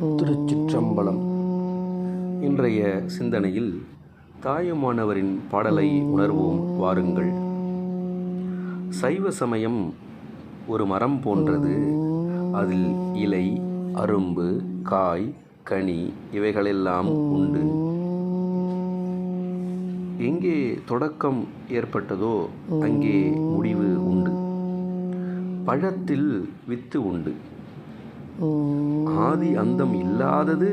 திருச்சிற்றம்பலம். இன்றைய சிந்தனையில் தாயுமானவரின் பாடலை உணர்வோம் வாருங்கள். சைவ சமயம் ஒரு மரம் போன்றது. அதில் இலை அரும்பு காய் கனி இவைகளெல்லாம் உண்டு. எங்கே தொடக்கம் ஏற்பட்டதோ அங்கே முடிவு உண்டு. பழத்தில் வித்து உண்டு. ஆதி அந்தம் இல்லாதது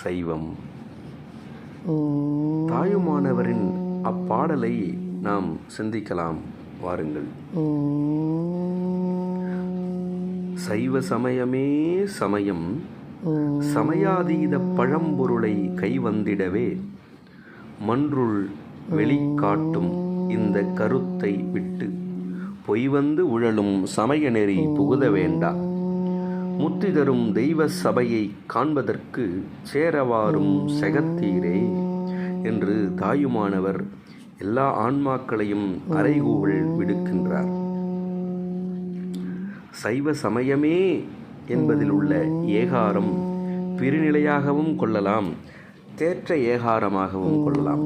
சைவம். தாயுமானவரின் அப்பாடலை நாம் சிந்திக்கலாம் வாருங்கள். சைவ சமயமே சமயம். சமயாதீத பழம்பொருளை கைவந்திடவே மன்றுள் வெளிக்காட்டும் இந்த கருத்தை விட்டு பொய்வந்து உழலும் சமய நெறி புகுத வேண்டா. முத்தி தரும் தெய்வ சபையை காண்பதற்கு சேரவாரும் செகத்தீரே என்று தாயுமானவர் எல்லா ஆன்மாக்களையும் அறைகூவல் விடுக்கின்றார். சைவ சமயமே என்பதில் உள்ள ஏகாரம் பிரிநிலையாகவும் கொள்ளலாம் தேற்ற ஏகாரமாகவும் கொள்ளலாம்.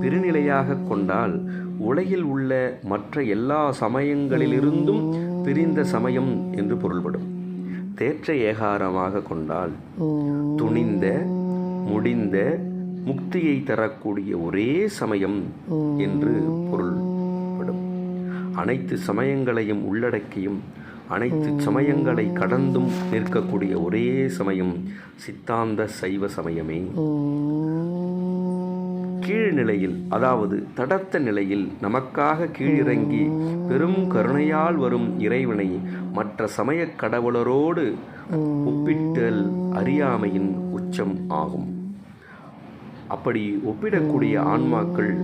பிரிநிலையாக கொண்டால் உலகில் உள்ள மற்ற எல்லா சமயங்களிலிருந்தும் பிரிந்த சமயம் என்று பொருள்படும். தேற்ற ஏகாரமாக கொண்டால் துணிந்த முடிந்த முக்தியை தரக்கூடிய ஒரே சமயம் என்று பொருள்படும். அனைத்து சமயங்களையும் உள்ளடக்கியும் அனைத்து சமயங்களை கடந்தும் நிற்கக்கூடிய ஒரே சமயம் சித்தாந்த சைவ சமயமே. கீழ்நிலையில் அதாவது தடத்த நிலையில் நமக்காக கீழிறங்கி பெரும் கருணையால் வரும் இறைவனை மற்ற சமயக் கடவுளரோடு ஒப்பிட்டல் அறியாமையின் உச்சம் ஆகும். அப்படி ஒப்பிடக்கூடிய ஆன்மாக்கள்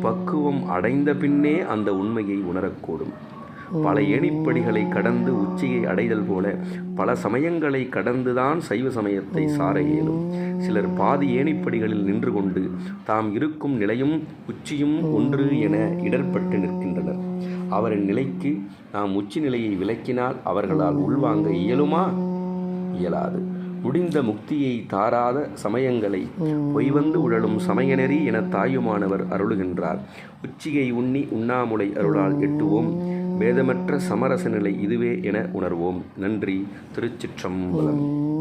பக்குவம் அடைந்த பின்னே அந்த உண்மையை உணரக்கூடும். பல ஏணிப்படிகளை கடந்து உச்சியை அடைதல் போல பல சமயங்களை கடந்துதான் சைவ சமயத்தை சார இயலும். சிலர் பாதி ஏணிப்படிகளில் நின்று கொண்டு தாம் இருக்கும் நிலையும் உச்சியும் ஒன்று என இடர்பட்டு நிற்கின்றனர். அவரின் நிலைக்கு நாம் உச்சி நிலையை விளக்கினால் அவர்களால் உள்வாங்க இயலுமா? இயலாது. முடிந்த முக்தியை தாராத சமயங்களை பொய்வந்து உழலும் சமயநெறி என தாயுமானவர் அருளுகின்றார். உச்சிகை உண்ணி உண்ணாமுலை அருளால் எட்டுவோம். வேதமற்ற சமரச நிலை இதுவே என உணர்வோம். நன்றி. திருச்சிற்றம்பலம்.